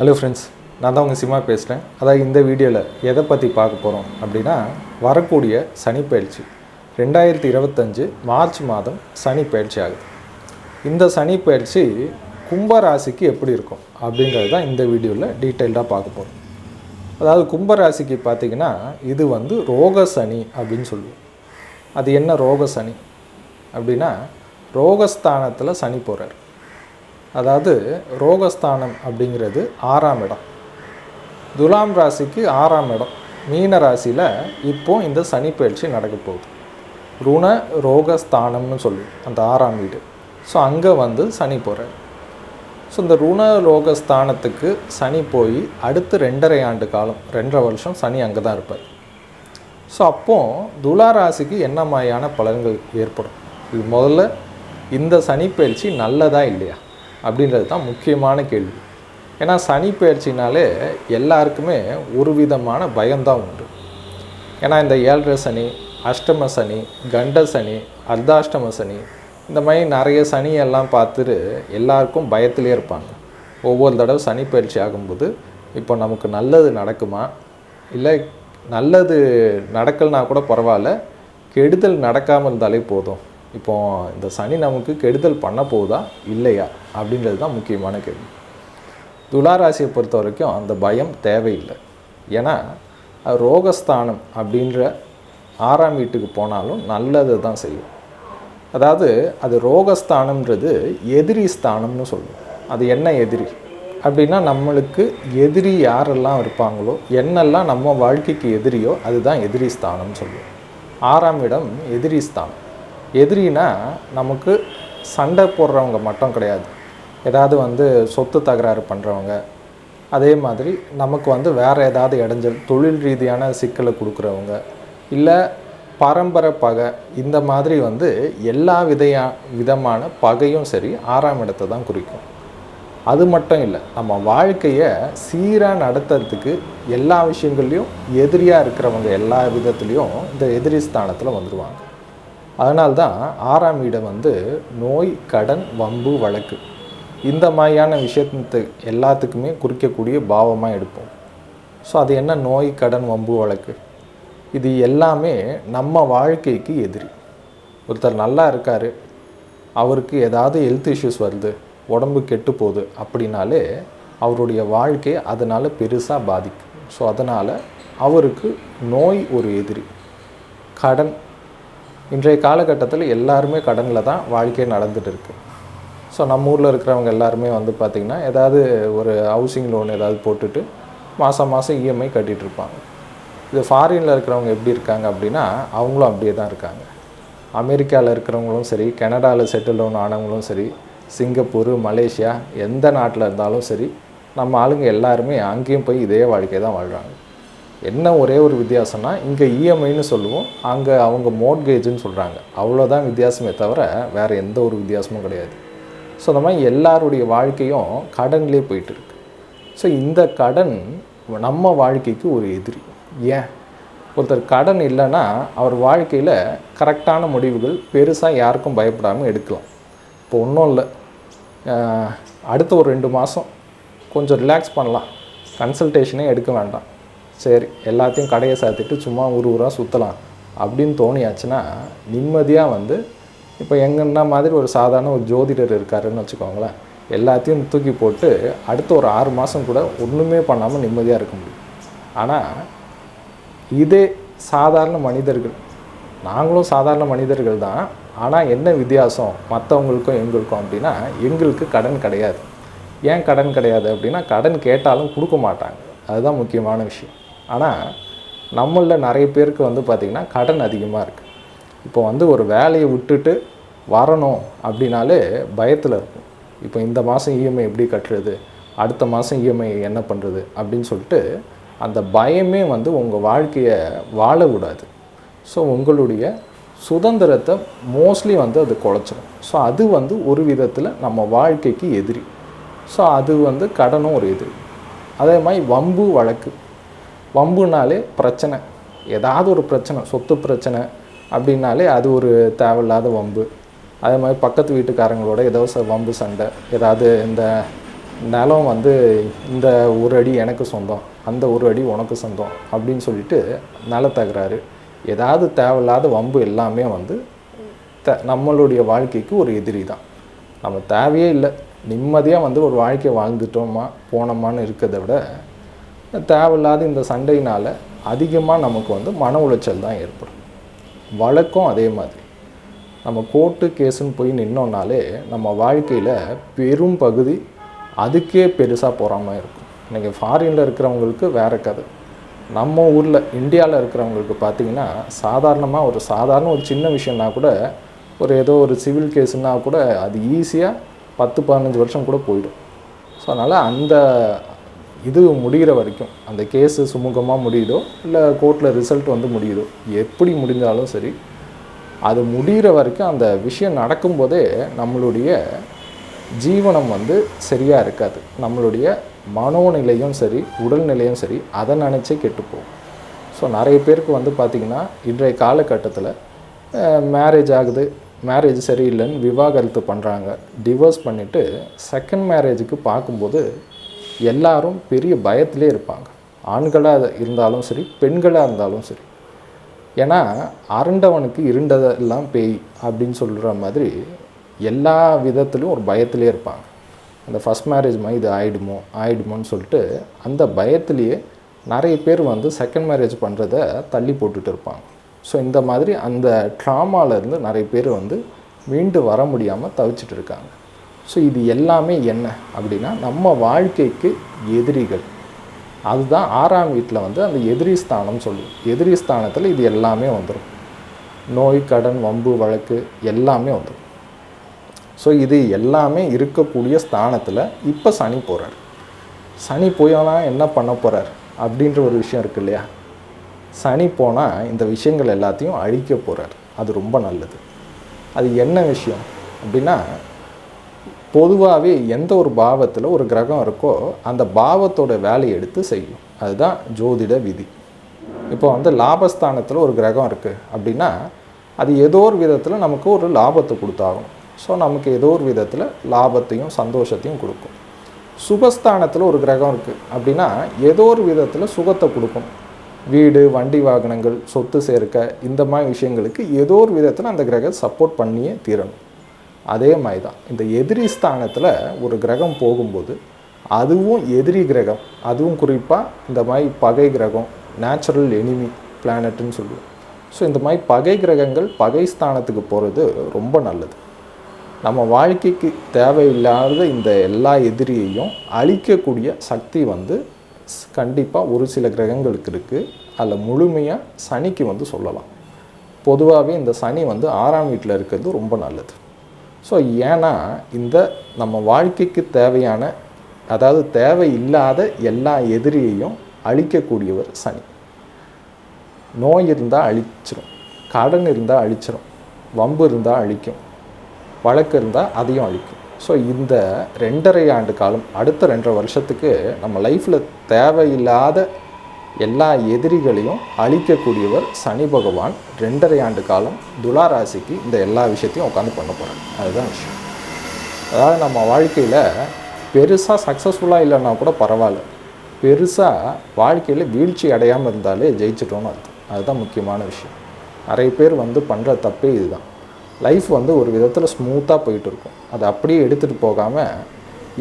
Hello friends நான் தான் உங்கள் சிமா பேசுகிறேன் அதாவது இந்த வீடியோவில் எதை பற்றி பார்க்க போகிறோம் அப்படின்னா வரக்கூடிய சனி பயிற்சி. ரெண்டாயிரத்தி இருபத்தஞ்சு மார்ச் மாதம் சனி பயிற்சி ஆகுது. இந்த சனி பயிற்சி கும்ப ராசிக்கு எப்படி இருக்கும் அப்படின்றது தான் இந்த வீடியோவில் டீட்டெயில்டாக பார்க்க போகிறோம் அதாவது கும்ப ராசிக்கு பார்த்தீங்கன்னா இது வந்து ரோக சனி அப்படின்னு சொல்லுவோம். அது என்ன ரோக சனி அப்படின்னா ரோகஸ்தானத்தில் சனி போகிறார் அதாவது ரோகஸ்தானம் அப்படிங்கிறது ஆறாம் இடம். துலாம் ராசிக்கு ஆறாம் இடம். மீன ராசியில் இப்போ இந்த சனி பயிற்சி நடக்க போகுது. ருண ரோகஸ்தானம்னு சொல்லுவோம் அந்த ஆறாம் வீடு. ஸோ அங்கே வந்து சனி போகிறார் ஸோ இந்த ருண ரோகஸ்தானத்துக்கு சனி போய் அடுத்து ரெண்டரை ஆண்டு காலம் ரெண்டரை வருஷம் சனி அங்கே தான் இருப்பார். ஸோ அப்போது துலா ராசிக்கு என்ன மாதிரியான பலன்கள் ஏற்படும்? இது முதல்ல இந்த சனி பயிற்சி நல்லதா இல்லையா? அப்படின்றது தான் முக்கியமான கேள்வி. ஏன்னா சனி பயிற்சினாலே எல்லாருக்குமே ஒரு விதமான பயம்தான் உண்டு. ஏன்னா இந்த ஏழரை சனி அஷ்டம சனி கண்ட சனி அர்த்தாஷ்டம சனி இந்த மாதிரி நிறைய சனியெல்லாம் பார்த்துட்டு எல்லாருக்கும் பயத்திலே இருப்பாங்க. ஒவ்வொரு தடவை சனி பயிற்சி ஆகும்போது இப்போ நமக்கு நல்லது நடக்குமா? இல்லை நல்லது நடக்கலனா கூட பரவாயில்ல கெடுதல் நடக்காமல் இருந்தாலே போதும். இப்போ இந்த சனி நமக்கு கெடுதல் பண்ண போகுதா? இல்லையா? அப்படின்றது தான் முக்கியமான கேள்வி. துளாராசியை பொறுத்த வரைக்கும் அந்த பயம் தேவையில்லை. ஏன்னா ரோகஸ்தானம் அப்படின்ற ஆறாம் வீட்டுக்கு போனாலும் நல்லது தான் செய்யும். அதாவது அது ரோகஸ்தானம்ன்றது எதிரி ஸ்தானம்னு சொல்லுவோம். அது என்ன எதிரி? அப்படின்னா நம்மளுக்கு எதிரி யாரெல்லாம் இருப்பாங்களோ என்னெல்லாம் நம்ம வாழ்க்கைக்கு எதிரியோ அதுதான் எதிரி ஸ்தானம்னு சொல்லுவோம். ஆறாம் இடம் எதிரி ஸ்தானம். எதிரினா நமக்கு சண்டை போடுறவங்க மட்டும் கிடையாது. ஏதாவது வந்து சொத்து தகராறு பண்ணுறவங்க அதே மாதிரி நமக்கு வந்து வேறு ஏதாவது இடைஞ்சல் தொழில் ரீதியான சிக்கலை கொடுக்குறவங்க. இல்லை பரம்பரை பகை இந்த மாதிரி வந்து எல்லா விதையா விதமான பகையும் சரி ஆறாம் இடத்தை தான் குறிக்கும். அது மட்டும் இல்லை நம்ம வாழ்க்கையை சீராக நடத்துறதுக்கு எல்லா விஷயங்கள்லையும் எதிரியாக இருக்கிறவங்க எல்லா விதத்துலேயும் இந்த எதிரி ஸ்தானத்தில் வந்துடுவாங்க அதனால் தான் ஆறாம் இடம் வந்து நோய் கடன் வம்பு வழக்கு. இந்த மாதிரியான விஷயத்து எல்லாத்துக்குமே குறிக்கக்கூடிய பாவமாக எடுப்போம். ஸோ அது என்ன நோய் கடன் வம்பு வழக்கு? இது எல்லாமே நம்ம வாழ்க்கைக்கு எதிரி. ஒருத்தர் நல்லா இருக்கார் அவருக்கு ஏதாவது ஹெல்த் இஷ்யூஸ் வருது உடம்பு கெட்டு போகுது அப்படின்னாலே அவருடைய வாழ்க்கை அதனால் பெருசாக பாதிக்கும். ஸோ அதனால் அவருக்கு நோய் ஒரு எதிரி. கடன் இன்றைய காலகட்டத்தில் எல்லாருமே கடனில் தான் வாழ்க்கை நடந்துட்டு இருக்கு. ஸோ நம்ம ஊரில் இருக்கிறவங்க எல்லாருமே வந்து பார்த்திங்கன்னா ஏதாவது ஒரு ஹவுசிங் லோன் ஏதாவது போட்டுட்டு மாதம் மாதம் இஎம்ஐ கட்டிகிட்டு இருப்பாங்க. இது ஃபாரினில் இருக்கிறவங்க எப்படி இருக்காங்க அப்படின்னா அவங்களும் அப்படியே தான் இருக்காங்க. அமெரிக்காவில் இருக்கிறவங்களும் சரி கனடாவில் செட்டில் டவுன் ஆனவங்களும் சரி சிங்கப்பூர் மலேசியா எந்த நாட்டில் இருந்தாலும் சரி நம்ம ஆளுங்க எல்லாருமே அங்கேயும் போய் இதே வாழ்க்கை தான் வாழ்கிறாங்க என்ன ஒரே ஒரு வித்தியாசம்னா இங்கே இஎம்ஐன்னு சொல்லுவோம் அங்கே அவங்க மோட்கேஜுன்னு சொல்கிறாங்க அவ்வளோதான் வித்தியாசமே தவிர வேறு எந்த ஒரு வித்தியாசமும் கிடையாது. ஸோ அந்த மாதிரி எல்லாருடைய வாழ்க்கையும் கடன்லேயே போயிட்டு இருக்கு. ஸோ இந்த கடன் நம்ம வாழ்க்கைக்கு ஒரு எதிரி. ஏன்? ஒருத்தர் கடன் இல்லைன்னா அவர் வாழ்க்கையில் கரெக்டான முடிவுகள் பெருசாக யாருக்கும் பயப்படாமல் எடுக்கலாம். இப்போ ஒன்றும் இல்லை. அடுத்த ஒரு ரெண்டு மாதம் கொஞ்சம் ரிலாக்ஸ் பண்ணலாம். கன்சல்டேஷனே எடுக்க வேண்டாம். சரி எல்லாத்தையும் கடையை சாத்திட்டு சும்மா ஊர் ஊராக சுற்றலாம் அப்படின்னு தோணியாச்சுன்னா நிம்மதியாக வந்து இப்போ எங்கன்னா மாதிரி ஒரு சாதாரண ஒரு ஜோதிடர் இருக்காருன்னு வச்சுக்கோங்களேன். எல்லாத்தையும் தூக்கி போட்டு அடுத்த ஒரு ஆறு மாதம் கூட ஒன்றுமே பண்ணாமல் நிம்மதியாக இருக்க முடியும். ஆனால் இதே சாதாரண மனிதர்கள் நாங்களும் சாதாரண மனிதர்கள் தான். ஆனால் என்ன வித்தியாசம்? மற்றவங்களுக்கும் எங்களுக்கும் அப்படின்னா எங்களுக்கு கடன் கிடையாது. ஏன் கடன் கிடையாது அப்படின்னா கடன் கேட்டாலும் கொடுக்க மாட்டாங்க. அதுதான் முக்கியமான விஷயம். ஆனால் நம்மளில் நிறைய பேருக்கு வந்து பார்த்திங்கன்னா கடன் அதிகமாக இருக்குது இப்போ வந்து ஒரு வேலையை விட்டுட்டு வரணும் அப்படின்னாலே பயத்தில் இருக்கும். இப்போ இந்த மாதம் இஎம்ஐ எப்படி கட்டுறது? அடுத்த மாதம் இஎம்ஐ என்ன பண்ணுறது அப்படின்னு சொல்லிட்டு அந்த பயமே வந்து உங்கள் வாழ்க்கையை வாழக்கூடாது ஸோ உங்களுடைய சுதந்திரத்தை மோஸ்ட்லி வந்து அது குலைச்சிடும் ஸோ அது வந்து ஒரு விதத்தில் நம்ம வாழ்க்கைக்கு எதிரி. ஸோ அது வந்து கடனும் ஒரு எதிரி. அதே மாதிரி வம்பு வழக்கு. வம்புனாலே பிரச்சனை. ஏதாவது ஒரு பிரச்சனை சொத்து பிரச்சனை அப்படின்னாலே அது ஒரு தேவையில்லாத வம்பு. அதே மாதிரி பக்கத்து வீட்டுக்காரங்களோட ஏதோ ச- வம்பு சண்டை ஏதாவது இந்த நிலம் வந்து இந்த ஒரு அடி எனக்கு சொந்தம் அந்த ஒரு அடி உனக்கு சொந்தம் அப்படின்னு சொல்லிட்டு நிலத்தகராறு ஏதாவது தேவையில்லாத வம்பு எல்லாமே வந்து த நம்மளுடைய வாழ்க்கைக்கு ஒரு எதிரி தான். நம்ம தேவையே இல்லை. நிம்மதியாக வந்து ஒரு வாழ்க்கையை வாழ்ந்துட்டோமா போனோமான்னு இருக்கிறத விட தேவையில்லாத இந்த சண்டையினால் அதிகமாக நமக்கு வந்து மன உளைச்சல் தான் ஏற்படும். வழக்கம் அதே மாதிரி. நம்ம கோர்ட்டு கேஸுன்னு போய் நின்னோம்னாலே நம்ம வாழ்க்கையில் பெரும் பகுதி அதுக்கே பெருசாக போகாமல் இருக்கும். இன்றைக்கி ஃபாரினில் இருக்கிறவங்களுக்கு வேற கதை. நம்ம ஊரில் இந்தியாவில் இருக்கிறவங்களுக்கு பார்த்தீங்கன்னா சாதாரணமாக ஒரு சாதாரண ஒரு சின்ன விஷயம்னா கூட ஒரு ஏதோ ஒரு சிவில் கேஸுன்னா கூட அது ஈஸியாக பத்து பதினஞ்சு வருஷம் கூட போயிடும். ஸோ அதனால் அந்த இது முடிகிற வரைக்கும் அந்த கேஸு சுமூகமாக முடியுதோ இல்லை கோர்ட்டில் ரிசல்ட் வந்து முடியுதோ எப்படி முடிஞ்சாலும் சரி அது முடிகிற வரைக்கும் அந்த விஷயம் நடக்கும்போதே நம்மளுடைய ஜீவனம் வந்து சரியாக இருக்காது. நம்மளுடைய மனோநிலையும் சரி உடல்நிலையும் சரி அதை நினச்சே கெட்டுப்போகும் ஸோ நிறைய பேருக்கு வந்து பார்த்திங்கன்னா இன்றைய காலகட்டத்தில் மேரேஜ் ஆகுது மேரேஜ் சரியில்லைன்னு விவாகரத்து பண்ணுறாங்க டிவோர்ஸ் பண்ணிவிட்டு செகண்ட் மேரேஜுக்கு பார்க்கும்போது எல்லாரும் பெரிய பயத்திலே இருப்பாங்க. ஆண்களாக இருந்தாலும் சரி பெண்களாக இருந்தாலும் சரி. ஏன்னா அரண்டவனுக்கு இருண்டதெல்லாம் பேய் அப்படின்னு சொல்கிற மாதிரி எல்லா விதத்துலையும் ஒரு பயத்திலே இருப்பாங்க. அந்த ஃபஸ்ட் மேரேஜ் மாதிரி இது ஆகிடுமோ ஆயிடுமோன்னு சொல்லிட்டு அந்த பயத்திலேயே நிறைய பேர் வந்து செகண்ட் மேரேஜ் பண்ணுறத தள்ளி போட்டுட்டு இருப்பாங்க. ஸோ இந்த மாதிரி அந்த ட்ராமாவிலேருந்து நிறைய பேர் வந்து மீண்டு வர முடியாமல் தவிச்சிட்டு இருக்காங்க. ஸோ இது எல்லாமே என்ன அப்படின்னா நம்ம வாழ்க்கைக்கு எதிரிகள். அதுதான் ஆறாம் வீட்டில் வந்து அந்த எதிரி ஸ்தானம் சொல்லுவோம் எதிரி ஸ்தானத்தில் இது எல்லாமே வந்துடும் நோய் கடன் வம்பு வழக்கு எல்லாமே வந்துடும் ஸோ இது எல்லாமே இருக்கக்கூடிய ஸ்தானத்தில் இப்போ சனி போகிறார் சனி போயாலாம் என்ன பண்ண போகிறார் அப்படின்ற ஒரு விஷயம் இருக்கு இல்லையா? சனி போனால் இந்த விஷயங்கள் எல்லாத்தையும் அழிக்க போகிறார் அது ரொம்ப நல்லது. அது என்ன விஷயம் அப்படின்னா பொதுவாகவே எந்த ஒரு பாவத்தில் ஒரு கிரகம் இருக்கோ அந்த பாவத்தோட வேலையை எடுத்து செய்யும். அதுதான் ஜோதிட விதி. இப்போ வந்து லாபஸ்தானத்தில் ஒரு கிரகம் இருக்குது அப்படின்னா அது ஏதோ ஒரு விதத்தில் நமக்கு ஒரு லாபத்தை கொடுத்தாகும். ஸோ நமக்கு ஏதோ ஒரு விதத்தில் லாபத்தையும் சந்தோஷத்தையும் கொடுக்கும். சுபஸ்தானத்தில் ஒரு கிரகம் இருக்குது அப்படின்னா ஏதோ ஒரு விதத்தில் சுகத்தை கொடுக்கும். வீடு வண்டி வாகனங்கள் சொத்து சேர்க்க இந்த மாதிரி விஷயங்களுக்கு ஏதோ ஒரு விதத்தில் அந்த கிரகம் சப்போர்ட் பண்ணியே தீரணும். அதே மாதிரி தான் இந்த எதிரி ஸ்தானத்தில் ஒரு கிரகம் போகும்போது அதுவும் எதிரி கிரகம் அதுவும் குறிப்பாக இந்த மாதிரி பகை கிரகம் நேச்சுரல் எனிமி பிளானட்னு சொல்லுவோம். ஸோ இந்த மாதிரி பகை கிரகங்கள் பகை ஸ்தானத்துக்கு போகிறது ரொம்ப நல்லது. நம்ம வாழ்க்கைக்கு தேவையில்லாத இந்த எல்லா எதிரியையும் அழிக்கக்கூடிய சக்தி வந்து கண்டிப்பாக ஒரு சில கிரகங்களுக்கு இருக்குது அதில் முழுமையாக சனிக்கு வந்து சொல்லலாம். பொதுவாகவே இந்த சனி வந்து ஆறாம் வீட்டில் இருக்கிறது ரொம்ப நல்லது. ஸோ ஏன்னா இந்த நம்ம வாழ்க்கைக்கு தேவையான அதாவது தேவையில்லாத எல்லா எதிரியையும் அழிக்கக்கூடியவர் சனி. நோய் இருந்தால் அழிச்சிரும் கடன் இருந்தால் அழிச்சிரும் வம்பு இருந்தால் அழிக்கும் வழக்கு இருந்தால் அதையும் அழிக்கும். ஸோ இந்த ரெண்டரை ஆண்டு காலம் அடுத்த ரெண்டரை வருஷத்துக்கு நம்ம லைஃப்பில் தேவையில்லாத எல்லா எதிரிகளையும் அழிக்கக்கூடியவர் சனி பகவான் ரெண்டரை ஆண்டு காலம் துலா ராசிக்கு இந்த எல்லா விஷயத்தையும் உட்காந்து பண்ண போகிறாங்க அதுதான் விஷயம். அதாவது நம்ம வாழ்க்கையில் பெருசாக சக்ஸஸ்ஃபுல்லாக இல்லைன்னா கூட பரவாயில்ல. பெருசாக வாழ்க்கையில் வீழ்ச்சி அடையாமல் இருந்தாலே ஜெயிச்சிட்டோன்னு அர்த்தம். அதுதான் முக்கியமான விஷயம். நிறைய பேர் வந்து பண்ணுற தப்பே இதுதான். லைஃப் வந்து ஒரு விதத்தில் ஸ்மூத்தாக போயிட்டு இருக்கும். அதை அப்படியே எடுத்துகிட்டு போகாமல்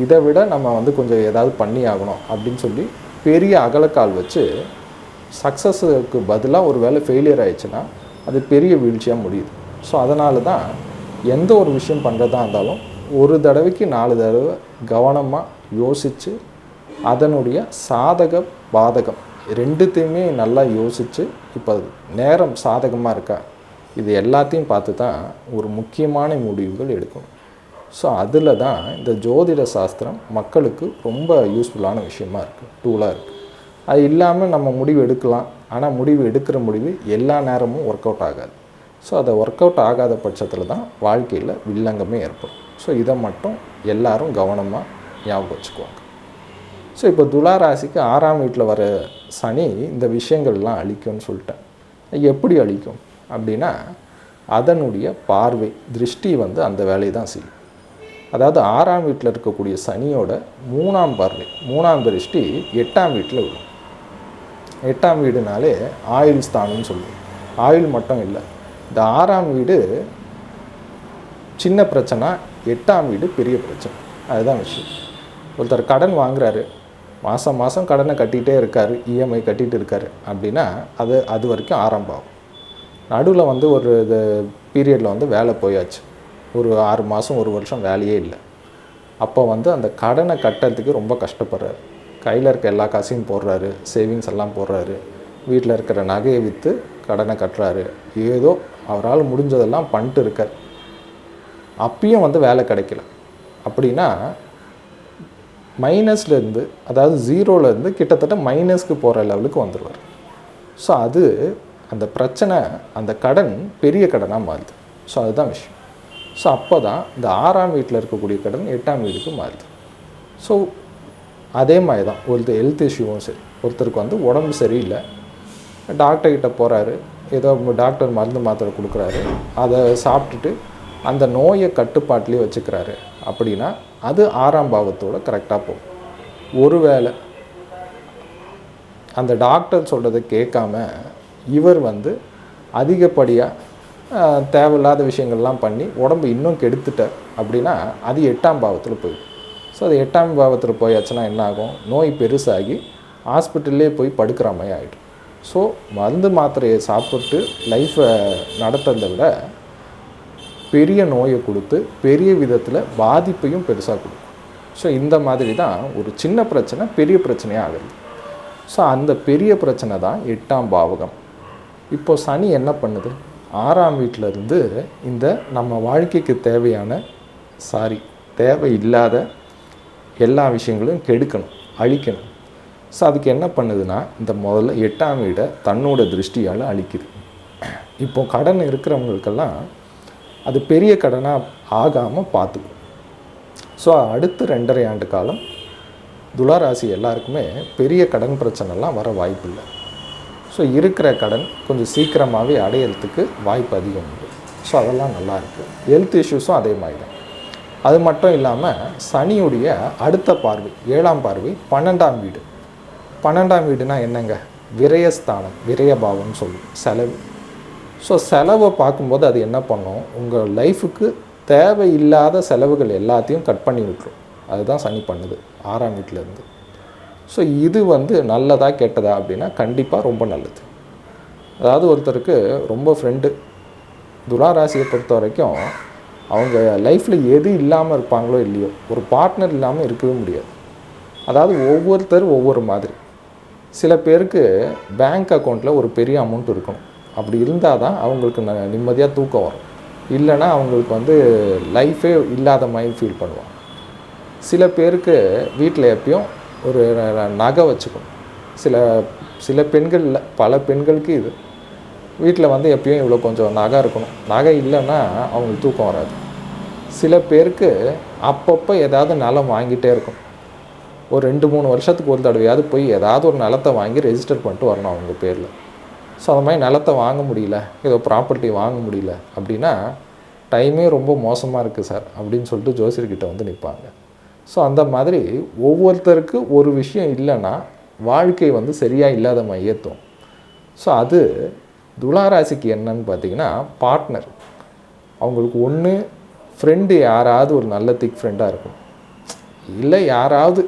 இதை விட நம்ம வந்து கொஞ்சம் ஏதாவது பண்ணி ஆகணும் அப்படின்னு சொல்லி பெரிய அகலக்கால் வச்சு சக்ஸஸுக்கு பதிலாக ஒரு வேலை ஃபெயிலியர் ஆயிடுச்சுன்னா அது பெரிய வீழ்ச்சியாக முடியுது. ஸோ அதனால தான் எந்த ஒரு விஷயம் பண்ணுறதா இருந்தாலும் ஒரு தடவைக்கு நாலு தடவை கவனமாக யோசித்து அதனுடைய சாதக பாதகம் ரெண்டுத்தையுமே நல்லா யோசித்து இப்போ நேரம் சாதகமாக இருக்கா? இது எல்லாத்தையும் பார்த்து தான் ஒரு முக்கியமான முடிவுகள் எடுக்கணும். ஸோ அதில் தான் இந்த ஜோதிட சாஸ்திரம் மக்களுக்கு ரொம்ப யூஸ்ஃபுல்லான விஷயமா இருக்குது டூலாக இருக்குது அது இல்லாமல் நம்ம முடிவு எடுக்கலாம். ஆனால் முடிவு எடுக்கிற முடிவு எல்லா நேரமும் ஒர்க் அவுட் ஆகாது. ஸோ அதை ஒர்க் அவுட் ஆகாத பட்சத்தில் தான் வாழ்க்கையில் வில்லங்கமே ஏற்படும். ஸோ இதை மட்டும் எல்லாரும் கவனமாக ஞாபகம் வச்சுக்குவாங்க ஸோ இப்போ துலா ராசிக்கு ஆறாம் வீட்டில் வர சனி இந்த விஷயங்கள்லாம் அழிக்கும்னு சொல்லிட்டேன். எப்படி அழிக்கும்? அப்படின்னா அதனுடைய பார்வை திருஷ்டி வந்து அந்த வேலையை தான் செய்யும். அதாவது ஆறாம் வீட்டில் இருக்கக்கூடிய சனியோட மூணாம் பார்வை மூணாம் திருஷ்டி எட்டாம் வீட்டில் விழும் எட்டாம் வீடுனாலே ஆயுள் ஸ்தானம்னு சொல்லுவோம். ஆயுள் மட்டும் இல்லை. இந்த ஆறாம் வீடு சின்ன பிரச்சனை எட்டாம் வீடு பெரிய பிரச்சனை. அதுதான் விஷயம். ஒருத்தர் கடன் வாங்குறாரு. மாதம் மாதம் கடனை கட்டிகிட்டே இருக்கார் இஎம்ஐ கட்டிகிட்டு இருக்கார் அப்படின்னா அது அது வரைக்கும் ஆரம்பம் ஆகும். நடுவில் வந்து ஒரு இது பீரியடில் வந்து வேலை போயாச்சு. ஒரு ஆறு மாதம் ஒரு வருஷம் வேலையே இல்லை. அப்போ வந்து அந்த கடனை கட்டுறதுக்கு ரொம்ப கஷ்டப்படுறாரு. கையில் இருக்க எல்லா காசையும் போடுறாரு சேவிங்ஸ் எல்லாம் போடுறாரு. வீட்டில் இருக்கிற நகையை விற்று கடனை கட்டுறாரு. ஏதோ அவரால் முடிஞ்சதெல்லாம் பண்ணிட்டு இருக்கார். அப்பயும் வந்து வேலை கிடைக்கல. அப்படின்னா மைனஸ்லேருந்து அதாவது ஜீரோலேருந்து கிட்டத்தட்ட மைனஸ்க்கு போகிற லெவலுக்கு வந்துடுவார் ஸோ அது அந்த பிரச்சனை அந்த கடன் பெரிய கடனாக மாறுது. ஸோ அதுதான் விஷயம். ஸோ அப்போ தான் இந்த ஆறாம் வீட்டில் இருக்கக்கூடிய கடன் எட்டாம் வீட்டுக்கு மாறுது. ஸோ அதே மாதிரி தான் ஒரு ஹெல்த் இஷ்யூவும் சரி. ஒருத்தருக்கு வந்து உடம்பு சரியில்லை. டாக்டர்கிட்ட போகிறாரு ஏதோ டாக்டர் மருந்து மாத்திரை கொடுக்குறாரு. அதை சாப்பிட்டுட்டு அந்த நோயை கட்டுப்பாட்டிலே வச்சுக்கிறாரு. அப்படின்னா அது ஆறாம் பாவத்தோடு கரெக்டாக போகும். ஒருவேளை அந்த டாக்டர் சொல்கிறத கேட்காம இவர் வந்து அதிகப்படியாக தேவையில்லாத விஷயங்கள்லாம் பண்ணி உடம்பு இன்னும் கெடுத்துட்டேன் அப்படின்னா அது எட்டாம் பாவத்தில் போயிடும். ஸோ அது எட்டாம் பாவத்தில் போயாச்சுன்னா என்ன ஆகும் நோய் பெருசாகி ஹாஸ்பிட்டல்லே போய் படுக்கிற மாதிரி ஆகிடும் ஸோ மருந்து மாத்திரையை சாப்பிட்டு லைஃப்பை நடத்துறதை விட பெரிய நோயை கொடுத்து பெரிய விதத்தில் பாதிப்பையும் பெருசாக கொடுக்கும். ஸோ இந்த மாதிரி தான் ஒரு சின்ன பிரச்சனை பெரிய பிரச்சனையாக ஆகுது. ஸோ அந்த பெரிய பிரச்சனை தான் எட்டாம் பாவகம். இப்போ சனி என்ன பண்ணுது? ஆறாம் வீட்டிலருந்து இந்த நம்ம வாழ்க்கைக்கு தேவையான சாரி தேவையில்லாத எல்லா விஷயங்களும் கெடுக்கணும் அழிக்கணும். ஸோ அதுக்கு என்ன பண்ணுதுன்னா இந்த முதல்ல எட்டாம் வீடை தன்னோட திருஷ்டியால் அழிக்குது. இப்போ கடன் இருக்கிறவங்களுக்கெல்லாம் அது பெரிய கடனாக ஆகாமல் பார்த்துக்கும். ஸோ அடுத்து ரெண்டரை ஆண்டு காலம் துளாராசி எல்லாருக்குமே பெரிய கடன் பிரச்சனைலாம் வர வாய்ப்பு இல்லை ஸோ இருக்கிற கடன் கொஞ்சம் சீக்கிரமாகவே அடையிறதுக்கு வாய்ப்பு அதிகம் உண்டு. ஸோ அதெல்லாம் நல்லாயிருக்கு ஹெல்த் இஷ்யூஸும் அதே மாதிரி தான். அது மட்டும் இல்லாமல் சனியுடைய அடுத்த பார்வை ஏழாம் பார்வை பன்னெண்டாம் வீடு. பன்னெண்டாம் வீடுனா என்னங்க? விரயஸ்தானம் விரயபாவம்னு சொல்லுவோம். செலவு. ஸோ செலவை பார்க்கும்போது அது என்ன பண்ணும்? உங்கள் லைஃபுக்கு தேவையில்லாத செலவுகள் எல்லாத்தையும் கட் பண்ணி விட்டுரும். அதுதான் சனி பண்ணுது ஆறாம் வீட்டிலேருந்து ஸோ இது வந்து நல்லதா கெட்டதா அப்படின்னா கண்டிப்பாக ரொம்ப நல்லது. அதாவது ஒருத்தருக்கு ரொம்ப ஃப்ரெண்டு துளாராசியை பொறுத்த வரைக்கும் அவங்க லைஃப்பில் எது இல்லாமல் இருப்பாங்களோ இல்லையோ ஒரு பார்ட்னர் இல்லாமல் இருக்கவே முடியாது. அதாவது ஒவ்வொருத்தர் ஒவ்வொரு மாதிரி. சில பேருக்கு பேங்க் அக்கௌண்ட்டில் ஒரு பெரிய அமௌண்ட் இருக்கணும். அப்படி இருந்தால் தான் அவங்களுக்கு ந நிம்மதியாக தூக்கம் வரும். இல்லைன்னா அவங்களுக்கு வந்து லைஃபே இல்லாத மாதிரி ஃபீல் பண்ணுவாங்க. சில பேருக்கு வீட்டில் எப்பயும் ஒரு நகை வச்சுக்கணும். சில சில பெண்கள் இல்லை பல பெண்களுக்கு இது. வீட்டில் வந்து எப்பயும் இவ்வளோ கொஞ்சம் நகை இருக்கணும். நகை இல்லைன்னா அவங்களுக்கு தூக்கம் வராது. சில பேருக்கு அப்பப்போ ஏதாவது நிலம் வாங்கிட்டே இருக்கும். ஒரு ரெண்டு மூணு வருஷத்துக்கு ஒரு தடவையாவது போய் ஏதாவது ஒரு நிலத்தை வாங்கி ரெஜிஸ்டர் பண்ணிட்டு வரணும் அவங்க பேரில். ஸோ அந்த மாதிரி நிலத்தை வாங்க முடியல. ஏதோ ப்ராப்பர்ட்டி வாங்க முடியல. அப்படின்னா டைமே ரொம்ப மோசமாக இருக்குது சார். அப்படின்னு சொல்லிட்டு ஜோசியர்கிட்ட வந்து நிற்பாங்க ஸோ அந்த மாதிரி ஒவ்வொருத்தருக்கு ஒரு விஷயம் இல்லைன்னா வாழ்க்கை வந்து சரியாக இல்லாத மையத்தும் ஏற்றும் ஸோ அது துளாராசிக்கு என்னன்னு பார்த்தீங்கன்னா பார்ட்னர் அவங்களுக்கு ஒன்று ஃப்ரெண்டு யாராவது ஒரு நல்ல திக் ஃப்ரெண்டாக இருக்கும். இல்லை யாராவது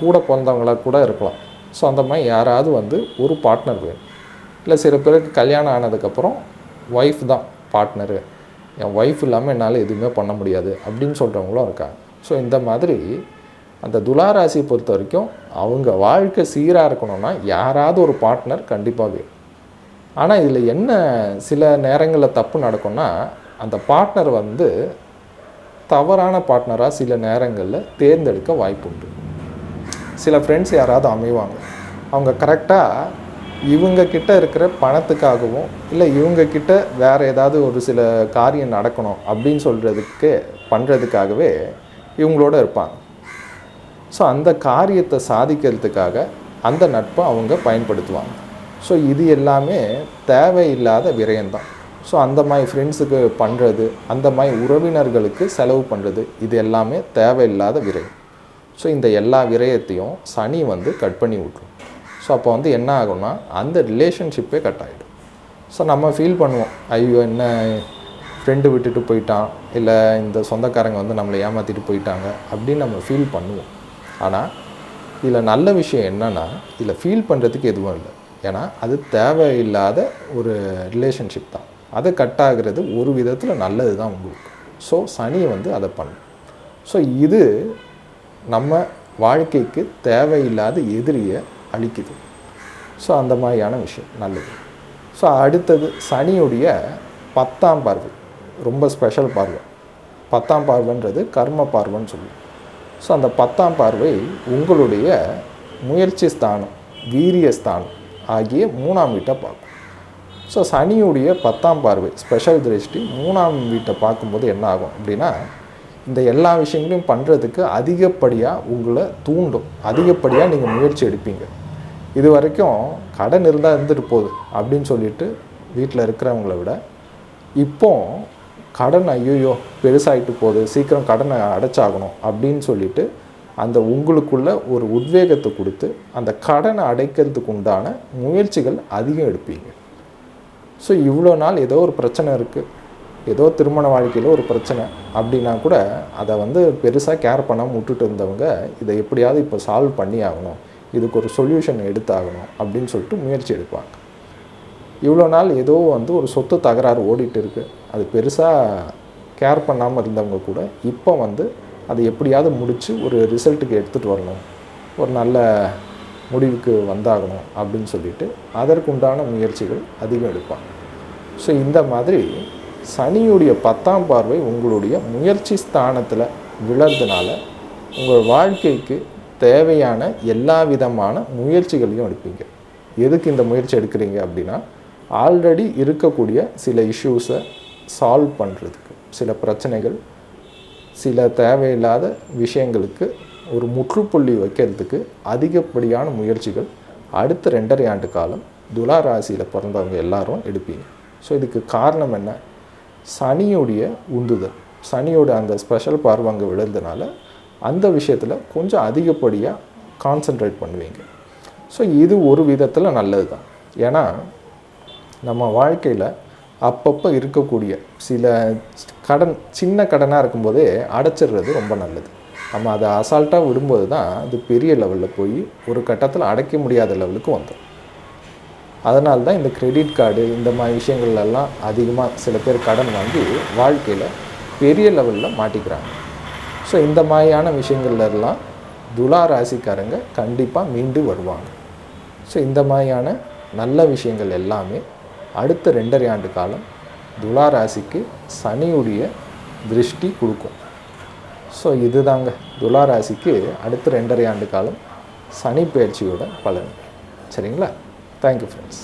கூட பிறந்தவங்களா கூட இருக்கலாம். ஸோ அந்த மாதிரி யாராவது வந்து ஒரு பார்ட்னர் வேணும். இல்லை சில பேருக்கு கல்யாணம் ஆனதுக்கப்புறம் ஒய்ஃப் தான் பார்ட்னரு என் ஒய்ஃப் இல்லாமல் என்னால் எதுவுமே பண்ண முடியாது அப்படின்னு சொல்கிறவங்களும் இருக்காங்க. ஸோ இந்த மாதிரி அந்த துளாராசியை பொறுத்த வரைக்கும் அவங்க வாழ்க்கை சீராக இருக்கணும்னா யாராவது ஒரு பார்ட்னர் கண்டிப்பாக வேணும். ஆனால் இதில் என்ன சில நேரங்களில் தப்பு நடக்கும்னா அந்த பார்ட்னர் வந்து தவறான பார்ட்னராக சில நேரங்களில் தேர்ந்தெடுக்க வாய்ப்பு உண்டு. சில ஃப்ரெண்ட்ஸ் யாராவது அமைவாங்க. அவங்க கரெக்டாக இவங்க கிட்ட இருக்கிற பணத்துக்காகவும் இல்லை இவங்க கிட்ட வேறு ஏதாவது ஒரு சில காரியம் நடக்கணும் அப்படின்னு சொல்கிறதுக்கு பண்ணுறதுக்காகவே இவங்களோட இருப்பாங்க. ஸோ அந்த காரியத்தை சாதிக்கிறதுக்காக அந்த நட்பை அவங்க பயன்படுத்துவாங்க. ஸோ இது எல்லாமே தேவையில்லாத விரயம்தான். ஸோ அந்த மாதிரி ஃப்ரெண்ட்ஸுக்கு பண்ணுறது அந்த மாதிரி உறவினர்களுக்கு செலவு பண்ணுறது இது எல்லாமே தேவையில்லாத விரயம். ஸோ இந்த எல்லா விரயத்தையும் சனி வந்து கட் பண்ணி விட்ரும் ஸோ அப்போ வந்து என்ன ஆகும்னா அந்த ரிலேஷன்ஷிப்பே கட் ஆகிடும் ஸோ நம்ம ஃபீல் பண்ணுவோம் ஐயோ என்ன ஃப்ரெண்டு விட்டுட்டு போயிட்டான் இல்லை இந்த சொந்தக்காரங்க வந்து நம்மளை ஏமாற்றிட்டு போயிட்டாங்க அப்படின்னு நம்ம ஃபீல் பண்ணுவோம். ஆனால் இதில் நல்ல விஷயம் என்னென்னா இதில் ஃபீல் பண்ணுறதுக்கு எதுவும் இல்லை. ஏன்னா அது தேவையில்லாத ஒரு ரிலேஷன்ஷிப் தான். அதை கட் ஆகிறது ஒரு விதத்தில் நல்லது தான் உங்களுக்கு. ஸோ சனி வந்து அதை பண்ணும். ஸோ இது நம்ம வாழ்க்கைக்கு தேவையில்லாத எதிரியை அழிக்குது. ஸோ அந்த மாதிரியான விஷயம் நல்லது. ஸோ அடுத்தது சனியுடைய பத்தாம் பார்வை. ரொம்ப ஸ்பெஷல் பார்வை. பத்தாம் பார்வைன்றது கர்ம பார்வைன்னு சொல்லுவோம். ஸோ அந்த பத்தாம் பார்வை உங்களுடைய முயற்சி ஸ்தானம் வீரிய ஸ்தானம் ஆகிய மூணாம் வீட்டை பார்க்கும். ஸோ சனியுடைய பத்தாம் பார்வை ஸ்பெஷல் திருஷ்டி மூணாம் வீட்டை பார்க்கும்போது என்ன ஆகும் அப்படின்னா இந்த எல்லா விஷயங்களையும் பண்ணுறதுக்கு அதிகப்படியாக உங்களை தூண்டும். அதிகப்படியாக நீங்கள் முயற்சி எடுப்பீங்க. இது வரைக்கும் கடன் இருந்தால் இருந்துட்டு போகுது அப்படின்னு சொல்லிட்டு வீட்டில் இருக்கிறவங்கள விட இப்போது கடன் ஐயோ பெருசாகிட்டு போகுது சீக்கிரம் கடனை அடைச்சாகணும் அப்படின்னு சொல்லிட்டு அந்த உங்களுக்குள்ள ஒரு உத்வேகத்தை கொடுத்து அந்த கடனை அடைக்கிறதுக்கு உண்டான முயற்சிகள் அதிகம் எடுப்பீங்க. ஸோ இவ்வளோ நாள் ஏதோ ஒரு பிரச்சனை இருக்குது ஏதோ திருமண வாழ்க்கையில் ஒரு பிரச்சனை அப்படின்னா கூட அதை வந்து பெருசாக கேர் பண்ணாமல் விட்டுட்டு இருந்தவங்க இதை எப்படியாவது இப்போ சால்வ் பண்ணி ஆகணும் இதுக்கு ஒரு சொல்யூஷன் எடுத்தாகணும் அப்படின்னு சொல்லிட்டு முயற்சி எடுப்பாங்க. இவ்வளோ நாள் ஏதோ வந்து ஒரு சொத்து தகராறு ஓடிட்டு இருக்குது அது பெருசாக கேர் பண்ணாமல் இருந்தவங்க கூட இப்போ வந்து அதை எப்படியாவது முடித்து ஒரு ரிசல்ட்டுக்கு எடுத்துகிட்டு வரணும். ஒரு நல்ல முடிவுக்கு வந்தாகணும் அப்படின்னு சொல்லிட்டு அதற்குண்டான முயற்சிகள் அதிகம் எடுப்பாங்க. ஸோ இந்த மாதிரி சனியுடைய பத்தாம் பார்வை உங்களுடைய முயற்சி ஸ்தானத்தில் விழறதுனால உங்கள் வாழ்க்கைக்கு தேவையான எல்லா விதமான முயற்சிகளையும் எடுப்பீங்க. எதுக்கு இந்த முயற்சி எடுக்கிறீங்க அப்படின்னா ஆல்ரெடி இருக்கக்கூடிய சில இஷ்யூஸை சால்வ் பண்ணுறதுக்கு சில பிரச்சனைகள் சில தேவையில்லாத விஷயங்களுக்கு ஒரு முற்றுப்புள்ளி வைக்கிறதுக்கு அதிகப்படியான முயற்சிகள் அடுத்த ரெண்டரை ஆண்டு காலம் துலா ராசியில் பிறந்தவங்க எல்லாரும் எடுப்பீங்க. ஸோ இதுக்கு காரணம் என்ன? சனியுடைய உந்துதல் சனியோட அந்த ஸ்பெஷல் பார்வை அங்கே விழுந்ததுனால அந்த விஷயத்தில் கொஞ்சம் அதிகப்படியாக கான்சென்ட்ரேட் பண்ணுவீங்க. ஸோ இது ஒரு விதத்தில் நல்லது தான் ஏன்னா நம்ம வாழ்க்கையில் அப்பப்போ இருக்கக்கூடிய சில கடன் சின்ன கடனாக இருக்கும்போதே அடைச்சிடுறது ரொம்ப நல்லது. நம்ம அதை அசால்ட்டாக விடும்போது தான் அது பெரிய லெவலில் போய் ஒரு கட்டத்தில் அடைக்க முடியாத லெவலுக்கு வந்துடும் அதனால தான் இந்த கிரெடிட் கார்டு இந்த மாதிரி விஷயங்கள்லாம் அதிகமாக சில பேர் கடன் வாங்கி வாழ்க்கையில் பெரிய லெவலில் மாட்டிக்கிறாங்க. ஸோ இந்த மாதிரியான விஷயங்கள்லாம் துலா ராசிக்காரங்க கண்டிப்பாக மீண்டு வருவாங்க. ஸோ இந்த மாதிரியான நல்ல விஷயங்கள் எல்லாமே அடுத்த ரெண்டரை ஆண்டு காலம் துலா ராசிக்கு சனியுடைய திருஷ்டி கொடுக்கும். ஸோ இதுதாங்க. துலா ராசிக்கு அடுத்த ரெண்டரை ஆண்டு காலம் சனி பயிற்சியோட பலன். சரிங்களா? Thank you friends